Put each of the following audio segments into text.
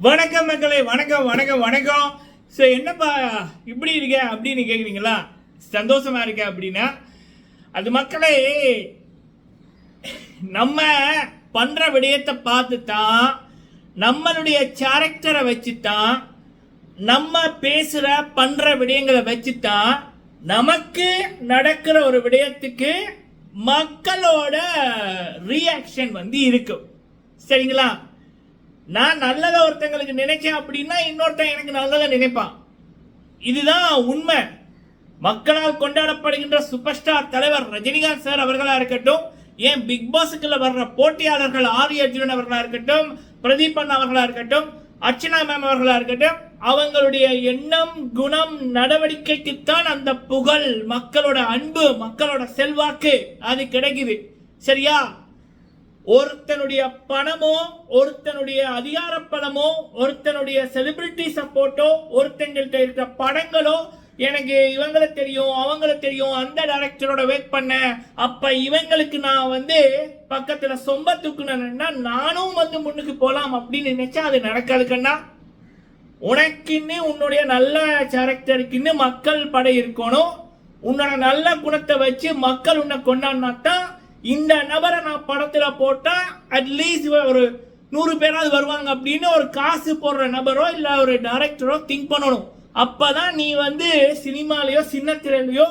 வணக்கம் மக்களே வணக்கம் வணக்கம் வணக்கம். ஸோ என்னப்பா இப்படி இருக்க? அப்படின்னு கேட்குறீங்களா சந்தோஷமா இருக்க அப்படின்னா அது மக்களே நம்ம பண்ற விடயத்தை பார்த்து தான் நம்மளுடைய கேரக்டரை வச்சு தான் நம்ம பேசுற பண்ற விடயங்களை வச்சு தான் நமக்கு நடக்கிற ஒரு விடயத்துக்கு மக்களோட ரியாக்ஷன் வந்து இருக்கும் சரிங்களா? நான் நல்லதை ஒருத்தங்களுக்கு நினைச்சேன் அப்படின்னா இன்னொருத்தன் எனக்கு நல்லதை நினைப்பான். இதுதான் உண்மை. மக்களால் கொண்டாடப்படுகின்ற சூப்பர் ஸ்டார் தலைவர் ரஜினிகாந்த் சார் அவர்களா இருக்கட்டும் ஏன் பிக் பாஸுக்குள்ள வர்ற போட்டியாளர்கள் ஆரி அர்ஜுனன் அவர்களா இருக்கட்டும் பிரதீப் அண்ணா அவர்களா இருக்கட்டும் அர்ச்சனா மேம் அவர்களா இருக்கட்டும் அவங்களுடைய எண்ணம் குணம் நடவடிக்கைக்குத்தான் அந்த புகழ் மக்களோட அன்பு மக்களோட செல்வாக்கு அது கிடைக்குது. சரியா? ஒருத்தனுடைய பணமோ ஒருத்தனுடைய அதிகார பணமோ ஒருத்தனுடைய செலிபிரிட்டி சப்போர்ட்டோ ஒருத்தங்கள்ட்ட இருக்கிற படங்களோ எனக்கு இவங்களை தெரியும் அவங்கள தெரியும் அந்த டைரக்டரோட வெயிட் பண்ண. அப்ப இவங்களுக்கு நான் வந்து பக்கத்துல சொம்ப தூக்குனேன்னா நானும் வந்து முன்னுக்கு போலாம் அப்படின்னு நினைச்சா அது நடக்காது கண்ணா. உனக்குன்னு உன்னுடைய நல்ல கேரக்டருக்குன்னு மக்கள் படை இருக்கணும். உன்னோட நல்ல குணத்தை வச்சு மக்கள் உன்னை கொண்டாடினா தான் இந்த நபரை நான் படத்தில் போட்டால் அட்லீஸ்ட் ஒரு நூறு பேராவது வருவாங்க அப்படின்னு ஒரு காசு போடுற நபரோ இல்லை ஒரு டைரக்டரோ திங்க் பண்ணணும். அப்போ தான் நீ வந்து சினிமாலேயோ சின்ன திரையிலையோ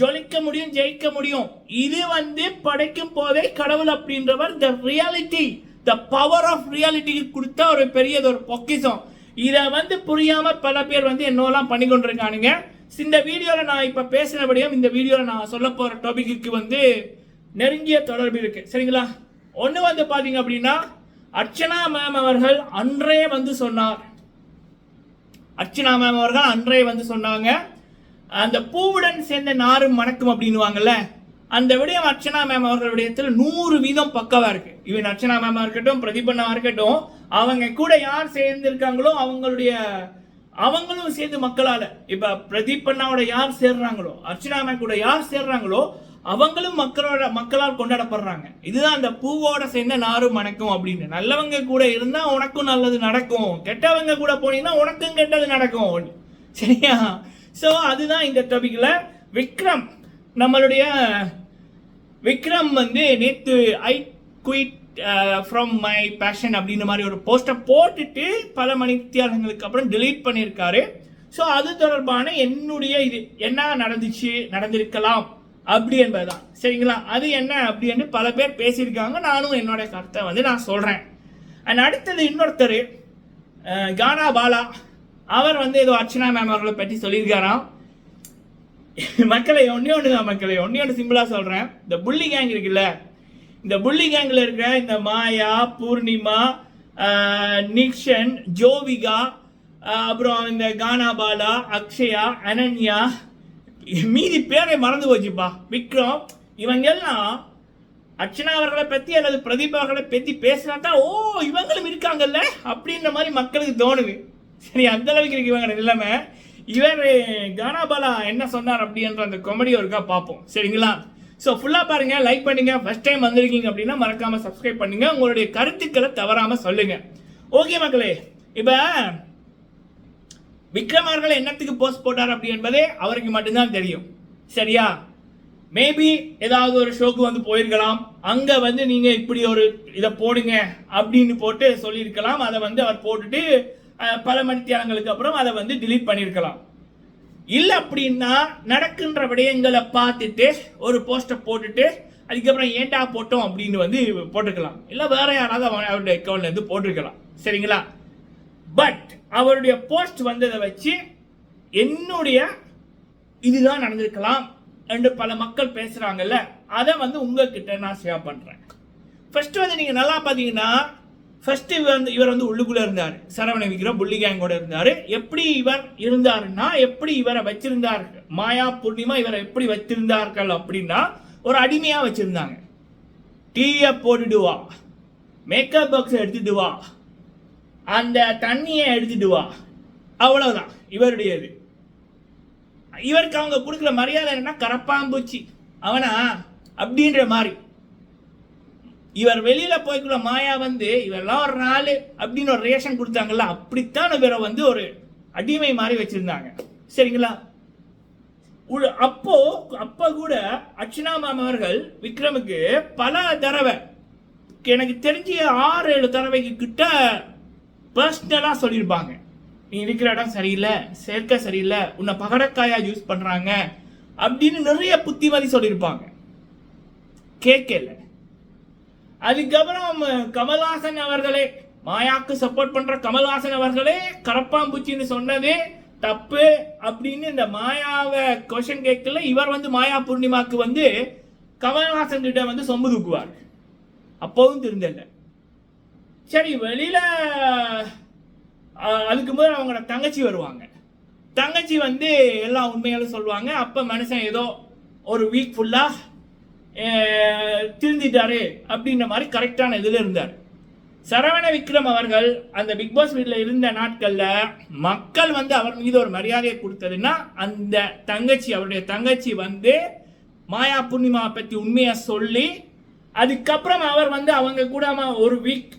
ஜொலிக்க முடியும் ஜெயிக்க முடியும். இது வந்து படைக்கும் போதே கடவுள் அப்படின்றவர் the reality the power of ரியாலிட்டிக்கு கொடுத்த ஒரு பெரியது ஒரு பொக்கிஷம். இதை வந்து புரியாமல் பல பேர் வந்து என்னெல்லாம் பண்ணி கொண்டிருக்கானுங்க. இந்த வீடியோவில் நான் இப்போ பேசினபடியும் இந்த வீடியோவில் நான் சொல்ல போகிற டாபிக்கு வந்து நெருங்கிய தொடர்பு இருக்கு. சரிங்களா? ஒன்று வந்து பார்த்தீங்க அப்படின்னா அர்ச்சனா மேம் அவர்கள் அன்றே வந்து சொன்னார். அர்ச்சனா மேம் அவர்கள் அன்றே வந்து சொன்னாங்க. அந்த பூவுடன் சேர்ந்த நாரும் மணக்கும் அப்படின்னுவாங்கல்ல அந்த விடயம் அர்ச்சனா மேம் அவர்கள் விடயத்தில் நூறு வீதம் பக்கவா இருக்கு. இவன் அர்ச்சனா மேமா இருக்கட்டும் பிரதிபண்ணா இருக்கட்டும் அவங்க கூட யார் சேர்ந்து இருக்காங்களோ அவங்களுடைய அவங்களும் சேர்ந்து மக்களால. இப்ப பிரதீப் அண்ணாவோட யார் சேர்றாங்களோ அர்ச்சனா மேம் கூட யார் சேர்றாங்களோ அவங்களும் மக்களோட மக்களால் கொண்டாடப்படுறாங்க. இதுதான் அந்த பூவோட சேர்ந்த நாரும் மணக்கும் அப்படின்னு. நல்லவங்க கூட இருந்தால் உனக்கும் நல்லது நடக்கும். கெட்டவங்க கூட போனீங்கன்னா உனக்கும் கெட்டது நடக்கும். சரியா? ஸோ அதுதான் இந்த டாபிக்கில் விக்ரம் நம்மளுடைய விக்ரம் வந்து நேற்று I quit from my passion அப்படின்ற மாதிரி ஒரு போஸ்ட்டை போட்டுட்டு பல மணி வித்தியாசங்களுக்கு அப்புறம் டிலீட் பண்ணியிருக்காரு. ஸோ அது தொடர்பான என்னுடைய இது என்ன நடந்துச்சு நடந்திருக்கலாம்? அப்படி என்பதுதான். சரிங்களா? அது என்ன அப்படின்னு பல பேர் பேசியிருக்காங்க. நானும் என்னோட கருத்தை வந்து நான் சொல்கிறேன் அண்ட் அடுத்தது இன்னொருத்தர் கானா பாலா. அவர் வந்து ஏதோ அர்ச்சனா மேம் அவர்களை பற்றி சொல்லியிருக்காராம். மக்களை ஒன்றே ஒன்று தான் மக்களை ஒன்றே ஒன்று சிம்பிளாக சொல்கிறேன் இந்த புள்ளி கேங் இருக்குல்ல? இந்த புள்ளி கேங்கில் இருக்கிற இந்த மாயா பூர்ணிமா நிக்ஷன் ஜோவிகா அப்புறம் இந்த கானாபாலா அக்ஷயா அனன்யா மீதி பேரை மறந்து போச்சுப்பா. விக்ரம் இவங்க எல்லாம் அர்ச்சனா அவர்களை பற்றி அல்லது பிரதீப் அவர்களை பற்றி பேசினா தான் ஓ இவங்களும் இருக்காங்கல்ல? அப்படின்ற மாதிரி மக்களுக்கு தோணுது. சரி அந்த அளவுக்கு இருக்கு இவங்க நிலைமை. இவர் கானாபாலா என்ன சொன்னார் அப்படின்ற அந்த காமெடி ஒருக்கா பார்ப்போம். சரிங்களா? ஸோ ஃபுல்லாக பாருங்கள் லைக் பண்ணுங்கள் ஃபஸ்ட் டைம் வந்திருக்கீங்க அப்படின்னா மறக்காமல் சப்ஸ்கிரைப் பண்ணுங்கள் உங்களுடைய கருத்துக்களை தவறாமல் சொல்லுங்கள் ஓகே மக்களே இப்போ விக்ரம் அவர்கள் என்னத்துக்கு போஸ்ட் போட்டார் அப்படி என்பதே அவருக்கு மட்டும்தான் தெரியும். சரியா? மேபி ஏதாவது ஒரு ஷோக்கு வந்து போயிருக்கலாம். அங்க வந்து நீங்க இப்படி ஒரு இதை போடுங்க அப்படின்னு போட்டு சொல்லியிருக்கலாம். அதை வந்து அவர் போட்டுட்டு பல பல மணித்தியாலங்களுக்கு அப்புறம் அதை வந்து டிலீட் பண்ணியிருக்கலாம். இல்லை அப்படின்னா நடக்கின்ற விடயங்களை பார்த்துட்டு ஒரு போஸ்டர் போட்டுட்டு அதுக்கப்புறம் ஏன்டா போட்டோம் அப்படின்னு வந்து போட்டிருக்கலாம் இல்லை வேற யாராவது அவன் அவருடைய அக்கௌண்ட்லேருந்து போட்டிருக்கலாம். சரிங்களா? பட் அவருடைய போஸ்ட் வந்ததை வச்சு என்னுடைய இதுதான் நடந்திருக்கலாம் என்று பல மக்கள் பேசுறாங்கல்ல அதை வந்து உங்ககிட்ட நான் ஷேர் பண்றேன். ஃபர்ஸ்ட் வந்து நீங்க நல்லா பாத்தீங்கன்னா ஃபர்ஸ்ட் இவர் வந்து இவர் வந்து உள்ளுக்குள்ள இருந்தார். சரவண விக்ரம் புள்ளி கேங்கோட இருந்தாரு. எப்படி இவர் இருந்தாருன்னா எப்படி இவரை வச்சிருந்தார் மாயா பூர்ணிமா இவரை எப்படி வச்சிருந்தார்கள் அப்படின்னா ஒரு அடிமையா வச்சிருந்தாங்க. டீயை போட்டுடுவா. மேக்கப் பாக்ஸ் எடுத்துட்டு வா. அந்த தண்ணியை எடுத்துட்டு வா. அவ்வளவுதான். இவருடையது. இவருக்கு அவங்க கொடுக்குற மரியாதை என்னன்னா கரப்பாம்பூச்சி. அவனா அப்படின்ற மாதிரி. இவர் வெளியில போய்க்குள்ள மாயா வந்து இவரெல்லாம் ஒரு நாள் அப்படின்னு ஒரு ரேஷன் கொடுத்தாங்கல்ல அப்படித்தான் இவரை வந்து ஒரு அடிமை மாதிரி வச்சிருந்தாங்க. சரிங்களா? அப்போ அப்ப கூட அர்ச்சனா மேம் அவர்கள் விக்ரமுக்கு பல தடவை எனக்கு தெரிஞ்சு ஆறு ஏழு தடவைக்கு கிட்ட பர்சனலாக சொல்லியிருப்பாங்க நீ இருக்கிற இடம் சரியில்லை சேர்க்கை சரியில்லை உன்னை பகடக்காயா யூஸ் பண்ணுறாங்க அப்படின்னு நிறைய புத்திமதி சொல்லியிருப்பாங்க கேட்கல. அதுக்கப்புறம் கமல்ஹாசன் அவர்களே மாயாக்கு சப்போர்ட் பண்ற கமல்ஹாசன் அவர்களே கரப்பாம்பூச்சின்னு சொன்னதே தப்பு அப்படின்னு இந்த மாயாவை கொஷன் கேட்கல. இவர் வந்து மாயா பூர்ணிமாக்கு வந்து கமல்ஹாசன் கிட்ட வந்து சொம்பு தூக்குவார். அப்போவும் தெரிஞ்சல சரி வெளியில் அஹ், அதுக்கு அவங்களோட தங்கச்சி வருவாங்க. தங்கச்சி வந்து எல்லா உண்மைகளும் சொல்லுவாங்க. அப்போ மனுஷன் ஏதோ ஒரு வீக் ஃபுல்லாக திருந்திட்டாரு அப்படின்ற மாதிரி கரெக்டான இதில் இருந்தார். சரவண விக்ரம் அவர்கள் அந்த பிக் பாஸ் வீட்டில் இருந்த நாட்களில் மக்கள் வந்து அவர் மீது ஒரு மரியாதையை கொடுத்ததுன்னா அந்த தங்கச்சி அவருடைய தங்கச்சி வந்து மாயா பூர்ணிமாவை பற்றி உண்மையை சொல்லி அதுக்கப்புறம் அவர் வந்து அவங்க கூட ஒரு வீக்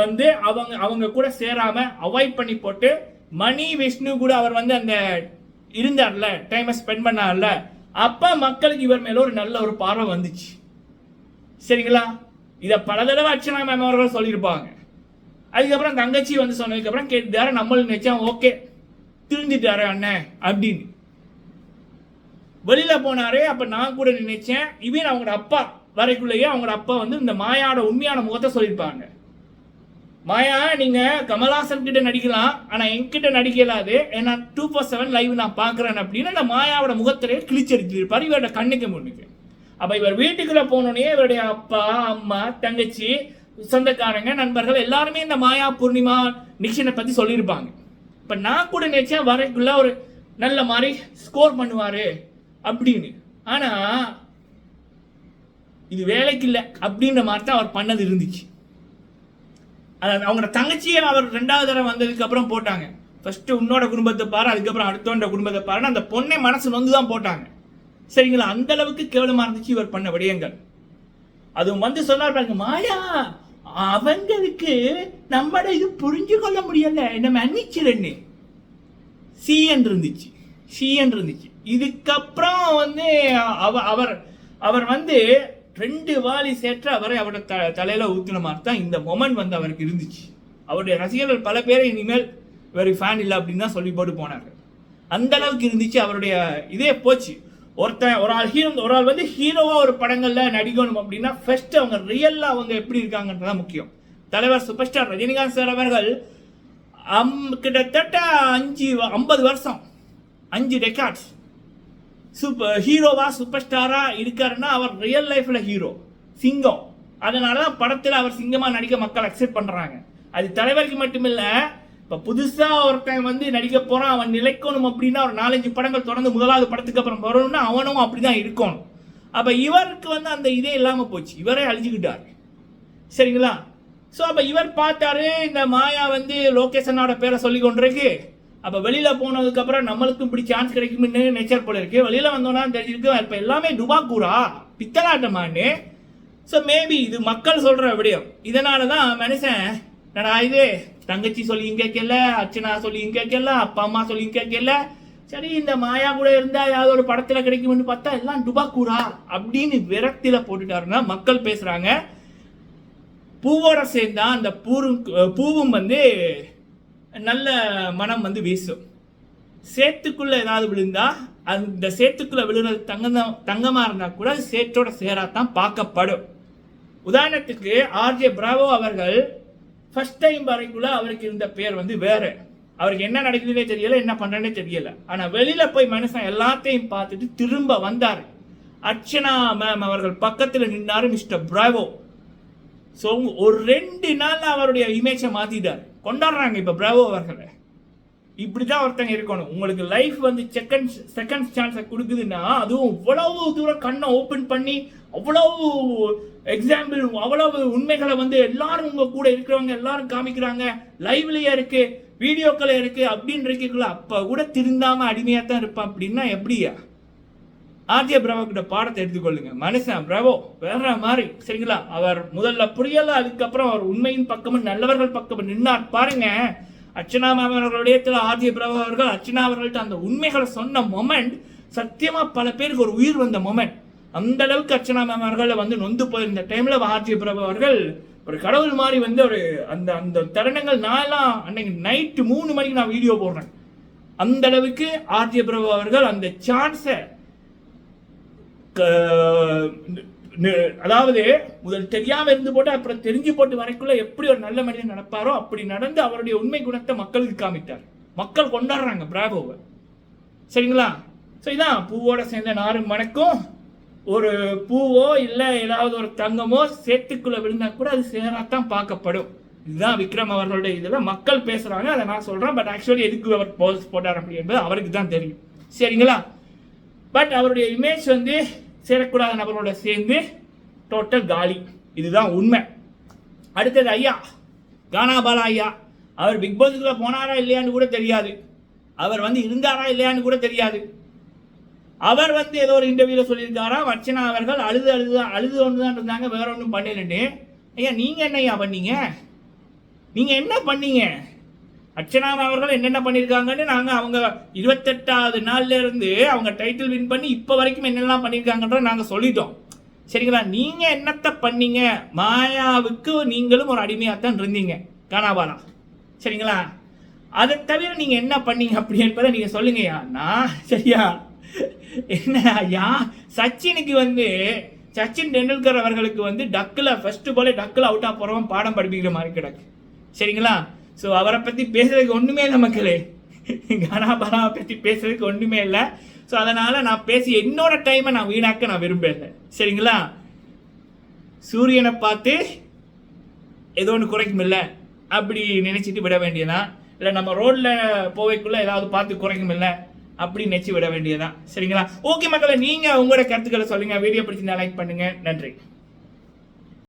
வந்து அவங்க அவங்க கூட சேராம அவாய்ட் பண்ணி போட்டு மணி விஷ்ணு கூட அவர் வந்து அந்த இருந்தார்ல டைமை ஸ்பெண்ட் பண்ணார்ல அப்ப மக்களுக்கு இவர் மேல ஒரு நல்ல ஒரு பார்வை வந்துச்சு. சரிங்களா? இதை பல தடவை அர்ச்சனா மேம் அவர்கள் சொல்லியிருப்பாங்க. அதுக்கப்புறம் தங்கச்சி வந்து சொன்னதுக்கப்புறம் கேட்டாரு நம்மளும் நினைச்சா ஓகே திருந்திட்டாரு அண்ணன் அப்படின்னு. வெளியில போனாரு அப்ப நான் கூட நினைச்சேன் இவன் அவங்களோட அப்பா வரைக்குள்ளேயே அவங்களோட அப்பா வந்து இந்த மாயாவோட உண்மையான முகத்தை சொல்லியிருப்பாங்க. மாயா நீங்கள் கமல்ஹாசன் கிட்ட நடிக்கலாம். ஆனால் என்கிட்ட நடிக்கலாது. ஏன்னா டூ ஃபோர் செவன் லைவ் நான் பார்க்குறேன் அப்படின்னு அந்த மாயாவோட முகத்திலே கிழிச்சடிச்சிருப்பாரு இவரோட கண்ணுக்கு முன்னுக்கு. அப்போ இவர் வீட்டுக்குள்ளே போனோடனே இவருடைய அப்பா அம்மா தங்கச்சி சொந்தக்காரங்க நண்பர்கள் எல்லாருமே இந்த மாயா பூர்ணிமா நிக்ஷனை பற்றி சொல்லியிருப்பாங்க. இப்போ நான் கூட நினைச்சேன் வரைக்குள்ள ஒரு நல்ல மாதிரி ஸ்கோர் பண்ணுவார் அப்படின்னு. ஆனால் இது வேலைக்கு இல்லை அப்படின்ற மாதிரி தான் அவர் பண்ணது இருந்துச்சு. அதாவது அவங்களோட தங்கச்சியை அவர் ரெண்டாவது தடவை வந்ததுக்கு அப்புறம் போட்டாங்க. ஃபர்ஸ்ட் உன்னோட குடும்பத்தை பாரு அதுக்கப்புறம் அடுத்தவன்ற குடும்பத்தை பாருன்னு அந்த பொண்ணை மனசு நொந்து தான் போட்டாங்க. சரிங்களா? அந்த அளவுக்கு கேவலமா இருந்துச்சு இவர் பண்ண விடயங்கள். அதுவும் வந்து சொன்னார் பாருங்க மாயா அவங்களுக்கு நம்மட இது புரிஞ்சு கொள்ள முடியல. என்ன மன்னிச்சிருன்னு. சிஎன் இருந்துச்சு. சிஎன் இருந்துச்சு. இதுக்கப்புறம் வந்து அவ அவர் அவர் வந்து ரெண்டு வாலி சேற்ற அவரை அவரோட த தலையில் ஊற்றின மாதிரி தான் இந்த மொமெண்ட் வந்து அவருக்கு இருந்துச்சு. அவருடைய ரசிகர்கள் பல பேரை இனிமேல் இவர் ஃபேன் இல்லை அப்படின்னு தான் சொல்லி போட்டு போனாங்க அந்த அளவுக்கு இருந்துச்சு அவருடைய இதே போச்சு. ஒருத்தன் ஒரு ஆள் ஹீரோ ஒரு ஆள் வந்து ஹீரோவாக ஒரு படங்களில் நடிக்கணும் அப்படின்னா ஃபர்ஸ்ட் அவங்க ரியலாக அவங்க எப்படி இருக்காங்கன்றதான் முக்கியம். தலைவர் சூப்பர் ஸ்டார் ரஜினிகாந்த் சார் அவர்கள் அம் கிட்டத்தட்ட அஞ்சு ஐம்பது வருஷம் அஞ்சு டெக்கார்ட்ஸ் சூப்பர் ஹீரோவா சூப்பர் ஸ்டாரா இருக்காருன்னா அவர் ரியல் லைஃப்ல ஹீரோ சிங்கம். அதனால தான் படத்தில் அவர் சிங்கமாக நடிக்க மக்கள் அக்செப்ட் பண்ணுறாங்க அது தலைவருக்கு மட்டுமில்ல இப்போ புதுசாக ஒருத்தன் வந்து நடிக்க போகிறான் அவன் நிலைக்கணும் அப்படின்னா ஒரு நாலஞ்சு படங்கள் தொடர்ந்து முதலாவது படத்துக்கு அப்புறம் வரணும்னா அவனும் அப்படி தான் இருக்கணும். அப்போ இவருக்கு வந்து அந்த இதே இல்லாமல் போச்சு. இவரே அழிஞ்சுக்கிட்டார். சரிங்களா? ஸோ அப்போ இவர் பார்த்தாரு இந்த மாயா வந்து லோகேஷனோட பேரை சொல்லி கொண்டிருக்கு. அப்போ வெளியில் போனதுக்கப்புறம் நம்மளுக்கும் இப்படி சான்ஸ் கிடைக்கும்னு நேச்சர் போல இருக்கு. வெளியில் வந்தோன்னா தெரிஞ்சிருக்கு இப்போ எல்லாமே டுபாக்கூரா பித்தலாட்டமானு ஸோ மேபி இது மக்கள் சொல்கிற விடயம். இதனால தான் மனுஷன் நடா இது? தங்கச்சி சொல்லி கேட்கல அர்ச்சனா சொல்லி கேட்கல அப்பா அம்மா சொல்லி கேட்கல. சரி இந்த மாயா கூட இருந்தால் ஏதாவது ஒரு படத்தில் கிடைக்கும்னு பார்த்தா எல்லாம் டுபாக்கூரா அப்படின்னு விரக்தியில் போட்டுட்டாருன்னா மக்கள் பேசுகிறாங்க பூவோட சேர்ந்தா அந்த பூரும் பூவும் வந்து நல்ல மனம் வந்து வீசும். சேத்துக்குள்ளே ஏதாவது விழுந்தா அந்த சேத்துக்குள்ளே விழுறது தங்கம் தங்கமாக இருந்தால் கூட சேற்றோட சேற்றோட சேராதான் பார்க்கப்படும். உதாரணத்துக்கு ஆர்ஜே பிராவோ அவர்கள் ஃபர்ஸ்ட் டைம் வரைக்குள்ள அவருக்கு இருந்த பேர் வந்து வேறு. அவருக்கு என்ன நடக்குதுன்னே தெரியல என்ன பண்ணுறேன்னே தெரியல. ஆனால் வெளியில் போய் மனுஷன் எல்லாத்தையும் பார்த்துட்டு திரும்ப வந்தார். அர்ச்சனா மேம் அவர்கள் பக்கத்தில் நின்னார் மிஸ்டர் பிராவோ. ஸோ ஒரு ரெண்டு நாள் அவருடைய இமேஜை மாற்றிட்டார் கொண்டாடுறாங்க இப்போ பிராவோ அவர்களை. இப்படிதான் ஒருத்தங்க இருக்கணும். உங்களுக்கு லைஃப் வந்து செகண்ட் செகண்ட் சான்ஸை கொடுக்குதுன்னா அதுவும் இவ்வளவு தூரம் கண்ணை ஓப்பன் பண்ணி அவ்வளவு எக்ஸாம்பிள் அவ்வளவு உண்மைகளை வந்து எல்லாரும் உங்க கூட இருக்கிறவங்க எல்லாரும் காமிக்கிறாங்க. லைவ்லயே இருக்கு வீடியோக்கள் இருக்கு அப்படின்னு இருக்கீங்களா? அப்போ கூட திருந்தாம அடிமையாக தான் இருப்பான். அப்படின்னா எப்படியா ஆர்ஜே பிரபு கிட்ட பாடத்தை எடுத்துக்கொள்ளுங்க மனுஷன் பிரபோ வேற மாதிரி சரிங்களா? அவர் முதல்ல புரியல அதுக்கப்புறம் அவர் உண்மையின் பக்கமும் நல்லவர்கள் பக்கமும் நின்னார். பாருங்க அர்ச்சனா மேம் அவர்களுடைய ஆர்ஜே அவர்கள் அர்ச்சனா அவர்கள்ட்ட அந்த உண்மைகளை சொன்ன மொமெண்ட் சத்தியமா பல பேருக்கு ஒரு உயிர் வந்த மொமெண்ட் அந்த அளவுக்கு அர்ச்சனா மேம் வந்து நொந்து போயிருந்த டைம்ல ஆர்ஜே பிரபா அவர்கள் ஒரு கடவுள் மாதிரி வந்து ஒரு அந்த அந்த தருணங்கள் நான் எல்லாம் அன்னைக்கு நைட்டு மூணு மணிக்கு நான் வீடியோ போடுறேன். அந்த அளவுக்கு ஆர்ஜே பிரபு அவர்கள் அந்த சான்ஸை அதாவது முதல் தெரியாமல் இருந்து போட்டு அப்புறம் தெரிஞ்சு போட்டு வரைக்குள்ள எப்படி ஒரு நல்ல மனிதன் நடப்பாரோ அப்படி நடந்து அவருடைய உண்மை குணத்தை மக்களுக்கு காமித்தார். மக்கள் கொண்டாடுறாங்க பிராவோவை. சரிங்களா? ஸோ இதான் பூவோட சேர்ந்த நாரும் மணக்கும். ஒரு பூவோ இல்லை ஏதாவது ஒரு தங்கமோ சேத்துக்குள்ளே விழுந்தா கூட அது சேராத்தான் பார்க்கப்படும். இதுதான் விக்ரம் அவர்களுடைய இதில் மக்கள் பேசுகிறாங்க அதை நான் சொல்கிறேன் பட் ஆக்சுவலி எதுக்கு அவர் போஸ்ட் போட்டார் அப்படி என்பது அவருக்கு தான் தெரியும். சரிங்களா? பட் அவருடைய இமேஜ் வந்து சேரக்கூடாத நபரோட சேர்ந்து டோட்டல் காலி. இதுதான் உண்மை. அடுத்தது ஐயா கானாபாலா ஐயா அவர் பிக் பாஸுக்குள்ளே போனாரா இல்லையான்னு கூட தெரியாது. அவர் வந்து இருந்தாரா இல்லையான்னு கூட தெரியாது. அவர் வந்து ஏதோ ஒரு இன்டர்வியூவில் சொல்லியிருக்காரா வர்ச்சனா அவர்கள் அழுது அழுது அழுது ஒன்று தான் இருந்தாங்க வேற ஒன்றும் பண்ணலன்னு. ஐயா நீங்கள் என்ன ஐயா பண்ணீங்க? நீங்கள் என்ன பண்ணீங்க? அர்ச்சனா அவர்கள் என்னென்ன பண்ணியிருக்காங்கன்னு நாங்கள் அவங்க இருபத்தெட்டாவது நாள்ல இருந்து அவங்க டைட்டில் வின் பண்ணி இப்போ வரைக்கும் என்னெல்லாம் பண்ணியிருக்காங்கன்ற நாங்கள் சொல்லிட்டோம். சரிங்களா? நீங்கள் என்னத்தை பண்ணீங்க? மாயாவுக்கு நீங்களும் ஒரு அடிமையாக தான் இருந்தீங்க. காணாபாலா சரிங்களா? அதை தவிர நீங்கள் என்ன பண்ணீங்க அப்படி என்பதை நீங்கள் சொல்லுங்கய்யா நான் சரியா? என்ன ஐயா? சச்சினுக்கு வந்து சச்சின் டெண்டுல்கர் அவர்களுக்கு வந்து டக்கில் ஃபஸ்ட்டு போலே டக்கில் அவுட் ஆஃப் போகிறவன் பாடம் படிப்பிக்கிற மாதிரி கிடக்கு. சரிங்களா? ஸோ அவரை பற்றி பேசுறதுக்கு ஒன்றுமே இல்லை மக்களே. கனாபராவை பற்றி பேசுறதுக்கு ஒன்றுமே இல்லை. ஸோ அதனால் நான் பேசி என்னோட டைமை நான் வீணாக்க நான் விரும்பலை. சரிங்களா? சூரியனை பார்த்து ஏதோ ஒன்று குறைக்கும் இல்லை அப்படி நினச்சிட்டு விட வேண்டியதான் இல்லை நம்ம ரோட்டில் போவைக்குள்ள ஏதாவது பார்த்து குறைக்கும் இல்லை அப்படி நினச்சி விட வேண்டியதான் சரிங்களா? ஓகே மக்களை நீங்கள் உங்களோட கருத்துக்களை சொல்லுங்கள் வீடியோ பிடிச்சிருந்தா லைக் பண்ணுங்கள் நன்றி.